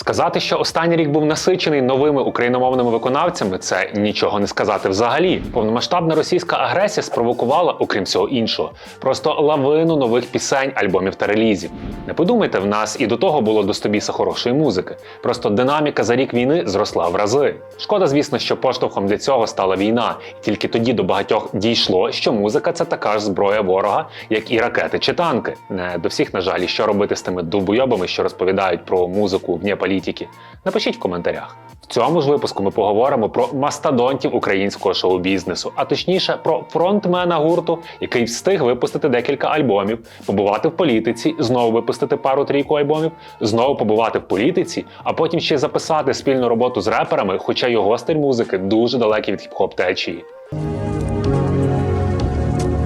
Сказати, що останній рік був насичений новими україномовними виконавцями, це нічого не сказати взагалі. Повномасштабна російська агресія спровокувала, окрім всього іншого, просто лавину нових пісень, альбомів та релізів. Не подумайте, в нас і до того було до стобіса хорошої музики. Просто динаміка за рік війни зросла в рази. Шкода, звісно, що поштовхом для цього стала війна, і тільки тоді до багатьох дійшло, що музика це така ж зброя ворога, як і ракети чи танки. Не до всіх, на жаль, що робити з тими дубойобами, що розповідають про музику в вне політики. Напишіть в коментарях. В цьому ж випуску ми поговоримо про мастодонтів українського шоу-бізнесу, а точніше про фронтмена гурту, який встиг випустити декілька альбомів, побувати в політиці, знову випустити пару-трійку альбомів, знову побувати в політиці, а потім ще записати спільну роботу з реперами, хоча його стиль музики дуже далекий від хіп-хоп течії.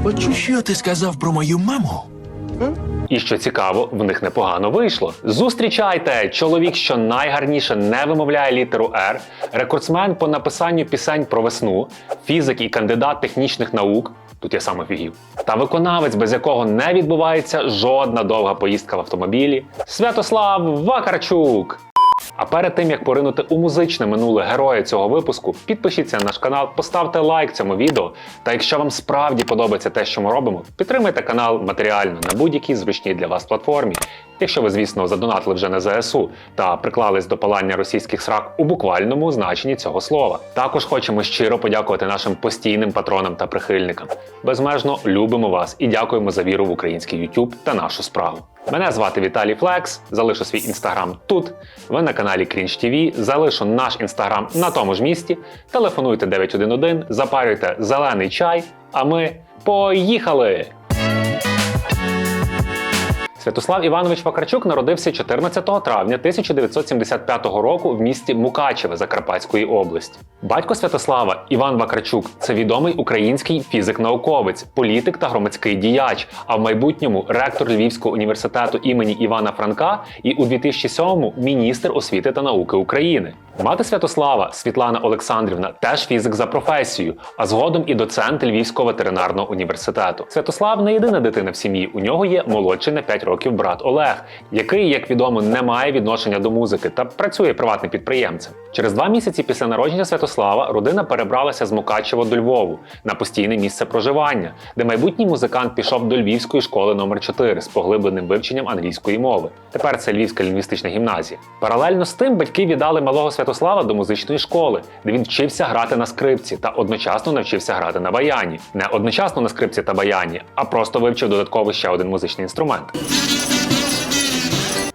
Почу, що ти сказав про мою маму? І що цікаво, в них непогано вийшло. Зустрічайте! Чоловік, що найгарніше не вимовляє літеру Р, рекордсмен по написанню пісень про весну, фізик і кандидат технічних наук. Тут я сам офігів. Та виконавець, без якого не відбувається жодна довга поїздка в автомобілі. Святослав Вакарчук! А перед тим як поринути у музичне минуле героя цього випуску, підпишіться на наш канал, поставте лайк цьому відео. Та якщо вам справді подобається те, що ми робимо, підтримайте канал матеріально на будь-якій зручній для вас платформі. Якщо ви, звісно, задонатили вже на ЗСУ та приклались до палання російських срак у буквальному значенні цього слова. Також хочемо щиро подякувати нашим постійним патронам та прихильникам. Безмежно любимо вас і дякуємо за віру в український YouTube та нашу справу. Мене звати Віталій Флекс. Залишу свій інстаграм тут. Ви на каналі Крінж TV. Залишу наш інстаграм на тому ж місці. Телефонуйте 911, запарюйте зелений чай. А ми поїхали! Святослав Іванович Вакарчук народився 14 травня 1975 року в місті Мукачеве Закарпатської області. Батько Святослава Іван Вакарчук це відомий український фізик-науковець, політик та громадський діяч, а в майбутньому ректор Львівського університету імені Івана Франка і у 2007-му міністр освіти та науки України. Мати Святослава Світлана Олександрівна теж фізик за професією, а згодом і доцент Львівського ветеринарного університету. Святослав не єдина дитина в сім'ї. У нього є молодший на 5 років брат Олег, який, як відомо, не має відношення до музики та працює приватним підприємцем. Через два місяці після народження Святослава родина перебралася з Мукачева до Львову на постійне місце проживання, де майбутній музикант пішов до Львівської школи номер 4 з поглибленим вивченням англійської мови. Тепер це Львівська лінгвістична гімназія. Паралельно з тим батьки віддали малого Святослава до музичної школи, де він вчився грати на скрипці та одночасно навчився грати на баяні. Не одночасно на скрипці та баяні, а просто вивчив додатково ще один музичний інструмент.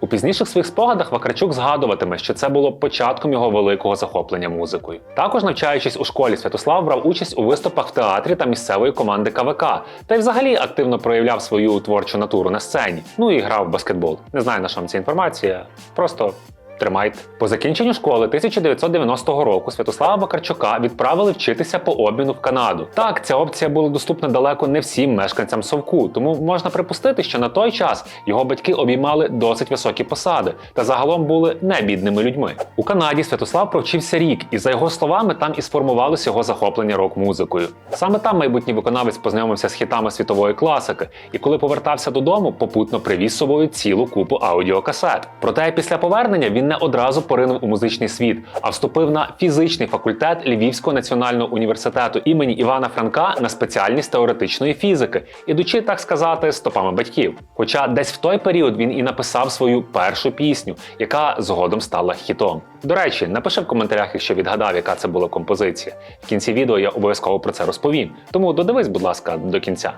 Пізніших своїх спогадах Вакарчук згадуватиме, що це було початком його великого захоплення музикою. Також, навчаючись у школі, Святослав брав участь у виступах в театрі та місцевої команди КВК, та й взагалі активно проявляв свою творчу натуру на сцені. Ну і грав в баскетбол. Не знаю на що вам ця інформація, просто. Тримайте. По закінченню школи 1990 року Святослава Бакарчука відправили вчитися по обміну в Канаду. Так, ця опція була доступна далеко не всім мешканцям Совку, тому можна припустити, що на той час його батьки обіймали досить високі посади та загалом були не бідними людьми. У Канаді Святослав провчився рік, і за його словами, там і сформувалось його захоплення рок-музикою. Саме там майбутній виконавець познайомився з хітами світової класики, і коли повертався додому, попутно привіз собою цілу купу аудіокасет. Проте після повернення він не одразу поринув у музичний світ, а вступив на фізичний факультет Львівського національного університету імені Івана Франка на спеціальність теоретичної фізики, ідучи, так сказати, стопами батьків. Хоча десь в той період він і написав свою першу пісню, яка згодом стала хітом. До речі, напиши в коментарях, якщо відгадав, яка це була композиція. В кінці відео я обов'язково про це розповім. Тому додивись, будь ласка, до кінця.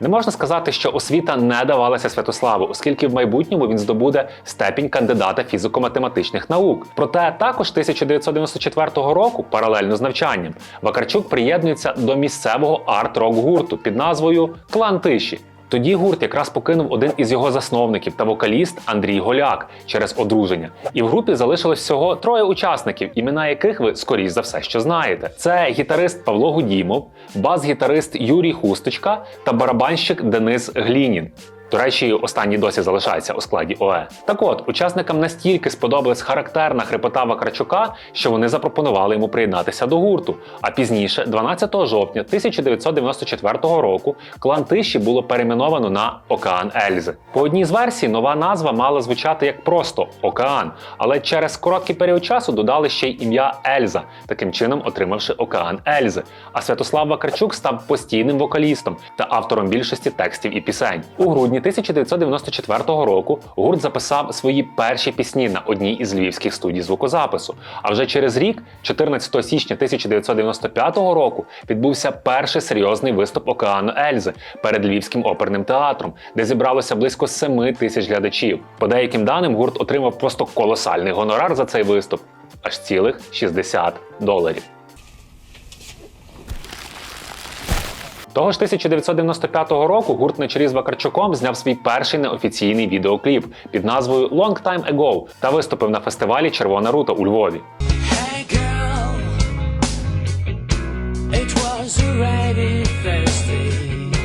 Не можна сказати, що освіта не давалася Святославу, оскільки в майбутньому він здобуде степінь кандидата фізико-математичних наук. Проте також 1994 року, паралельно з навчанням, Вакарчук приєднується до місцевого арт-рок гурту під назвою Клан Тиші. Тоді гурт якраз покинув один із його засновників та вокаліст Андрій Голяк через одруження. І в групі залишилось всього троє учасників, імена яких ви скоріш за все що знаєте. Це гітарист Павло Гудімов, бас-гітарист Юрій Хусточка та барабанщик Денис Глінін. До речі, останній досі залишається у складі ОЕ. Так от, учасникам настільки сподобалась характерна хрипота Вакарчука, що вони запропонували йому приєднатися до гурту. А пізніше, 12 жовтня 1994 року, клан Тиші було перейменовано на Океан Ельзи. По одній з версій нова назва мала звучати як просто Океан, але через короткий період часу додали ще й ім'я Ельза, таким чином отримавши Океан Ельзи. А Святослав Вакарчук став постійним вокалістом та автором більшості текстів і пісень. У грудні 1994 року гурт записав свої перші пісні на одній із львівських студій звукозапису. А вже через рік, 14 січня 1995 року, відбувся перший серйозний виступ Океану Ельзи перед Львівським оперним театром, де зібралося близько 7 тисяч глядачів. По деяким даним, гурт отримав просто колосальний гонорар за цей виступ аж цілих 60 доларів. Того ж 1995 року гурт на чолі з Вакарчуком зняв свій перший неофіційний відеокліп під назвою Long Time Ago та виступив на фестивалі Червона рута у Львові. Hey girl, it was.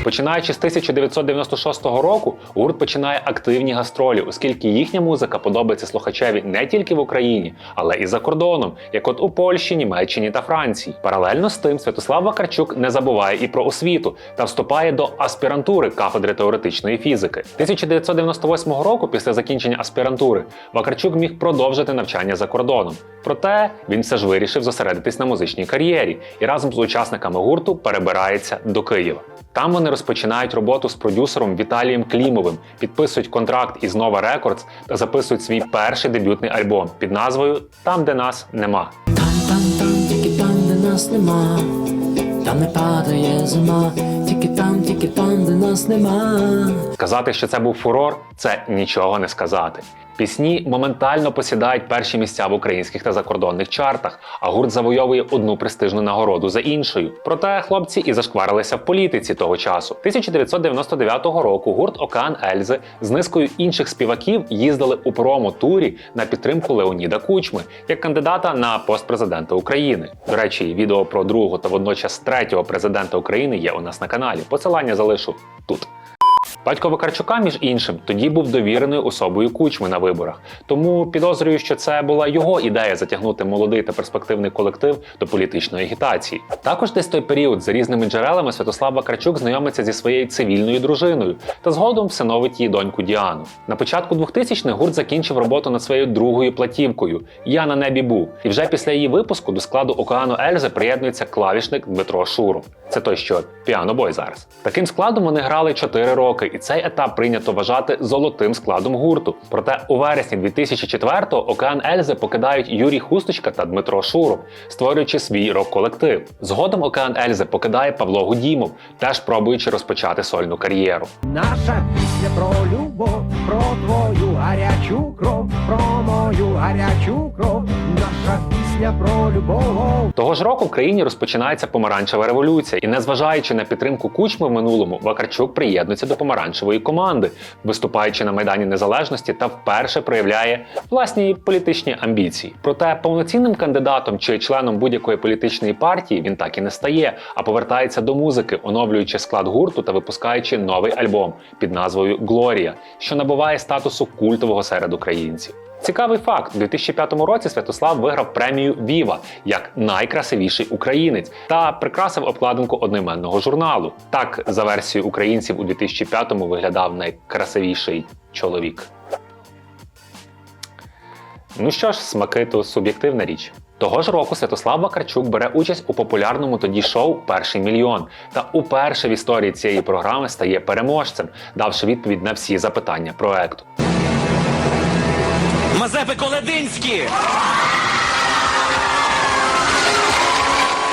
Починаючи з 1996 року, гурт починає активні гастролі, оскільки їхня музика подобається слухачеві не тільки в Україні, але і за кордоном, як от у Польщі, Німеччині та Франції. Паралельно з тим, Святослав Вакарчук не забуває і про освіту та вступає до аспірантури кафедри теоретичної фізики. 1998 року, після закінчення аспірантури, Вакарчук міг продовжити навчання за кордоном. Проте він все ж вирішив зосередитись на музичній кар'єрі і разом з учасниками гурту перебирається до Києва. Там вони розпочинають роботу з продюсером Віталієм Клімовим, підписують контракт із Nova Records та записують свій перший дебютний альбом під назвою Там, де нас нема. Там, там, там, тільки там, де нас нема. Там не падає зима, тільки там, тільки там, де нас нема. Сказати, що це був фурор, це нічого не сказати. Пісні моментально посідають перші місця в українських та закордонних чартах, а гурт завойовує одну престижну нагороду за іншою. Проте хлопці і зашкварилися в політиці того часу. 1999 року гурт Океан Ельзи з низкою інших співаків їздили у промо-турі на підтримку Леоніда Кучми як кандидата на пост президента України. До речі, відео про другого та водночас третього президента України є у нас на каналі. Посилання залишу тут. Батько Вакарчука, між іншим, тоді був довіреною особою кучми на виборах. Тому підозрюю, що це була його ідея затягнути молодий та перспективний колектив до політичної агітації. Також десь той період за різними джерелами Святослав Вакарчук знайомиться зі своєю цивільною дружиною та згодом всиновить її доньку Діану. На початку 2000-х гурт закінчив роботу над своєю другою платівкою Я на небі був. І вже після її випуску до складу океану Ельзи приєднується клавішник Дмитро Шуров. Це той, що піанобой зараз. Таким складом вони грали 4 роки, і цей етап прийнято вважати золотим складом гурту. Проте у вересні 2004-го океан Ельзи покидають Юрій Хусточка та Дмитро Шуров, створюючи свій рок-колектив. Згодом океан Ельзи покидає Павло Гудімов, теж пробуючи розпочати сольну кар'єру. Наша пісня про любов, про твою гарячу кров, про мою гарячу кров, наша пісня про любов. Того ж року в країні розпочинається помаранчева революція, і незважаючи на підтримку кучми в минулому, Вакарчук приєднується до помаранчевої команди, виступаючи на майдані незалежності та вперше проявляє власні політичні амбіції. Проте повноцінним кандидатом чи членом будь-якої політичної партії він так і не стає, а повертається до музики, оновлюючи склад гурту та випускаючи новий альбом під назвою Глорія, що набуває статусу культового серед українців. Цікавий факт: у 2005 році Святослав виграв премію Віва як найкрасивіший українець та прикрасив обкладинку одноіменного журналу. Так, за версією українців, у 2005-му виглядав найкрасивіший чоловік. Ну що ж, смаки то суб'єктивна річ. Того ж року Святослав Вакарчук бере участь у популярному тоді шоу Перший мільйон та уперше в історії цієї програми стає переможцем, давши відповідь на всі запитання проекту. Мазепи Колединські!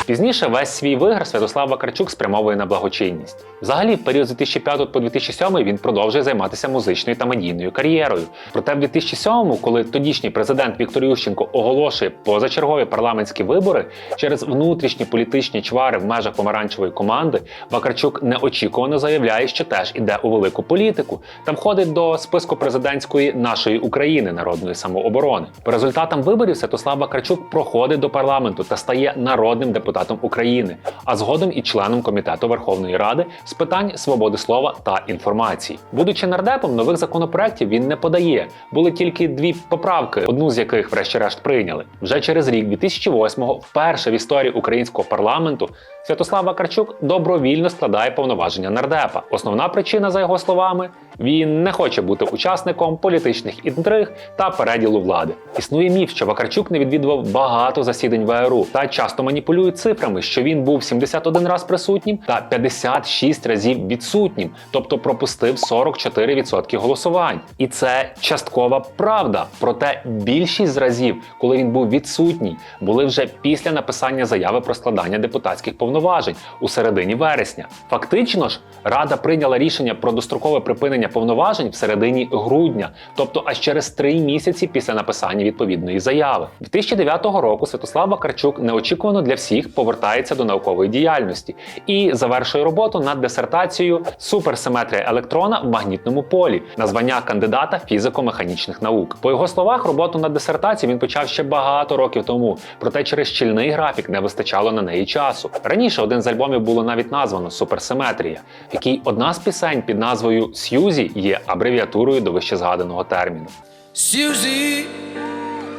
Пізніше весь свій виграш Святослав Вакарчук спрямовує на благочинність. Взагалі, в період з 2005 по 2007 він продовжує займатися музичною та медійною кар'єрою. Проте в 2007-му, коли тодішній президент Віктор Ющенко оголошує позачергові парламентські вибори через внутрішні політичні чвари в межах помаранчевої команди, Вакарчук неочікувано заявляє, що теж іде у велику політику та входить до списку президентської нашої України народної самооборони. По результатам виборів Святослав Вакарчук проходить до парламенту та стає народним депутатом депутатом України, а згодом і членом комітету Верховної Ради з питань свободи слова та інформації. Будучи нардепом, нових законопроєктів він не подає. Були тільки дві поправки, одну з яких, врешті-решт, прийняли. Вже через рік, 2008-го, вперше в історії українського парламенту Святослав Вакарчук добровільно складає повноваження нардепа. Основна причина, за його словами, він не хоче бути учасником політичних інтриг та переділу влади. Існує міф, що Вакарчук не відвідував багато засідань ВРУ та часто маніпулює цифрами, що він був 71 раз присутнім та 56 разів відсутнім, тобто пропустив 44% голосувань. І це часткова правда. Проте більшість з разів, коли він був відсутній, були вже після написання заяви про складання депутатських повноважень у середині вересня. Фактично ж, Рада прийняла рішення про дострокове припинення повноважень в середині грудня, тобто аж через три місяці після написання відповідної заяви. 2009 року Святослав Вакарчук неочікувано для всіх повертається до наукової діяльності і завершує роботу над дисертацією Суперсиметрія електрона в магнітному полі на звання кандидата фізико-механічних наук. По його словах, роботу над дисертацією він почав ще багато років тому, проте через щільний графік не вистачало на неї часу. Раніше один з альбомів було навіть названо Суперсиметрія, в якій одна з пісень під назвою Сьюзі є абревіатурою до вищезгаданого терміну. Сьюзі,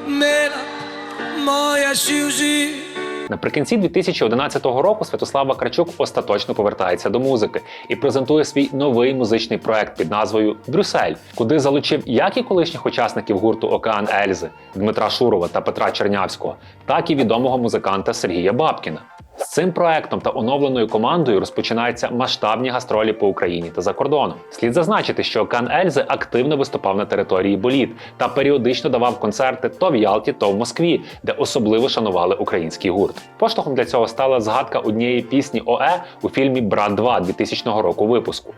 мила, моя Сьюзі. Наприкінці 2011 року Святослав Вакарчук остаточно повертається до музики і презентує свій новий музичний проект під назвою Брюссель, куди залучив як і колишніх учасників гурту Океан Ельзи Дмитра Шурова та Петра Чернявського, так і відомого музиканта Сергія Бабкіна. З цим проектом та оновленою командою розпочинаються масштабні гастролі по Україні та за кордоном. Слід зазначити, що Кан Ельзи активно виступав на території боліт та періодично давав концерти то в Ялті, то в Москві, де особливо шанували український гурт. Поштовхом для цього стала згадка однієї пісні ОЕ у фільмі Брат 2 2000 року випуску.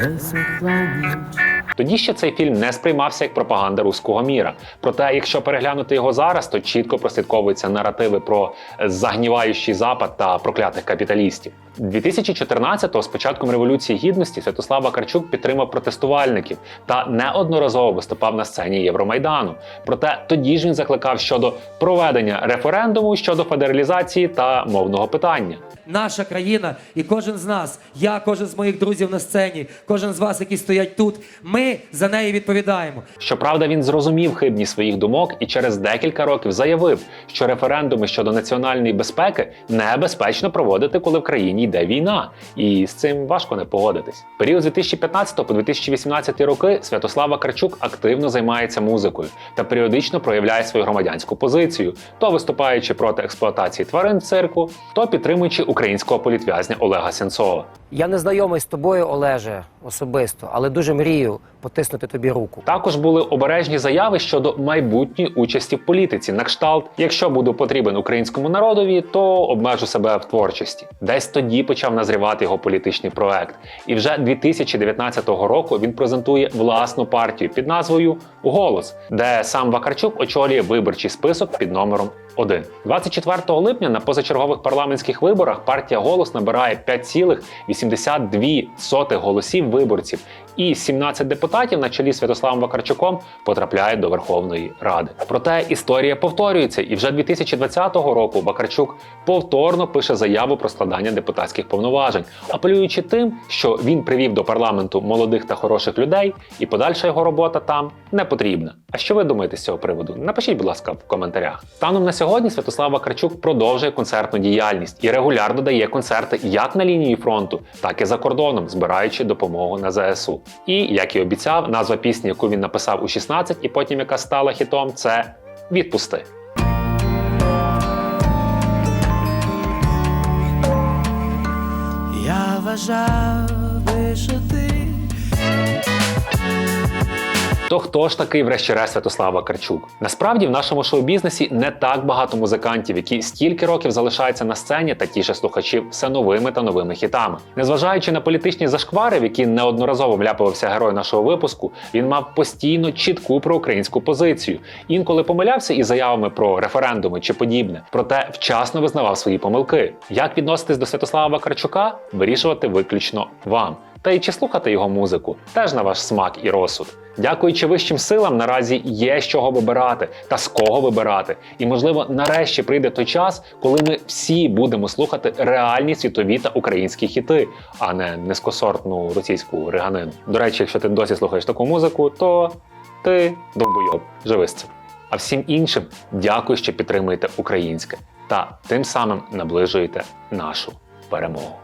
Висохла ніч. Тоді ще цей фільм не сприймався як пропаганда руського міра. Проте, якщо переглянути його зараз, то чітко прослідковуються наративи про загніваючий запад та проклятих капіталістів. 2014-го з початком революції гідності Святослав Вакарчук підтримав протестувальників та неодноразово виступав на сцені Євромайдану. Проте тоді ж він закликав щодо проведення референдуму щодо федералізації та мовного питання. наша країна, і кожен з нас, я, кожен з моїх друзів на сцені, кожен з вас, які стоять тут, ми за неї відповідаємо. Щоправда, він зрозумів хибність своїх думок і через декілька років заявив, що референдуми щодо національної безпеки небезпечно проводити, коли в країні йде війна, і з цим важко не погодитись. Період з 2015 по 2018 роки Святослав Вакарчук активно займається музикою та періодично проявляє свою громадянську позицію, то виступаючи проти експлуатації тварин в цирку, то підтримуючи українського політв'язня Олега Сенцова. Я не знайомий з тобою, Олеже, особисто, але дуже мрію потиснути тобі руку. Також були обережні заяви щодо майбутньої участі в політиці. На кшталт, якщо буду потрібен українському народові, то обмежу себе в творчості. Десь тоді почав назрівати його політичний проект. І вже 2019 року він презентує власну партію під назвою Голос, де сам Вакарчук очолює виборчий список під номером 1. 24 липня на позачергових парламентських виборах партія Голос набирає 5,82 голосів виборців, і 17 депутатів на чолі з Святославом Вакарчуком потрапляють до Верховної Ради. Проте історія повторюється, і вже 2020 року Вакарчук повторно пише заяву про складання депутатських повноважень, апелюючи тим, що він привів до парламенту молодих та хороших людей, і подальша його робота там не потрібна. А що ви думаєте з цього приводу? Напишіть, будь ласка, в коментарях. Станом на сьогодні Святослав Вакарчук продовжує концертну діяльність і регулярно дає концерти як на лінії фронту, так і за кордоном, збираючи допомогу на ЗСУ. І як і обіцяв, назва пісні, яку він написав у 16 і потім яка стала хітом, це Відпусти. Я вважав що ти То хто ж такий, врешті-решт, Святослав Вакарчук? Насправді в нашому шоу-бізнесі не так багато музикантів, які стільки років залишаються на сцені та тішать слухачів все новими та новими хітами. Незважаючи на політичні зашквари, в які неодноразово вляпувався герой нашого випуску, він мав постійно чітку проукраїнську позицію. Інколи помилявся із заявами про референдуми чи подібне, проте вчасно визнавав свої помилки. Як відноситись до Святослава Вакарчука, вирішувати виключно вам. Та й чи слухати його музику теж на ваш смак і розсуд. Дякуючи вищим силам, наразі є з чого вибирати та з кого вибирати. І можливо, нарешті прийде той час, коли ми всі будемо слухати реальні світові та українські хіти, а не низькосортну російську риганину. До речі, якщо ти досі слухаєш таку музику, то ти довбойоб, живи з цим. А всім іншим дякую, що підтримуєте українське та тим самим наближуєте нашу перемогу.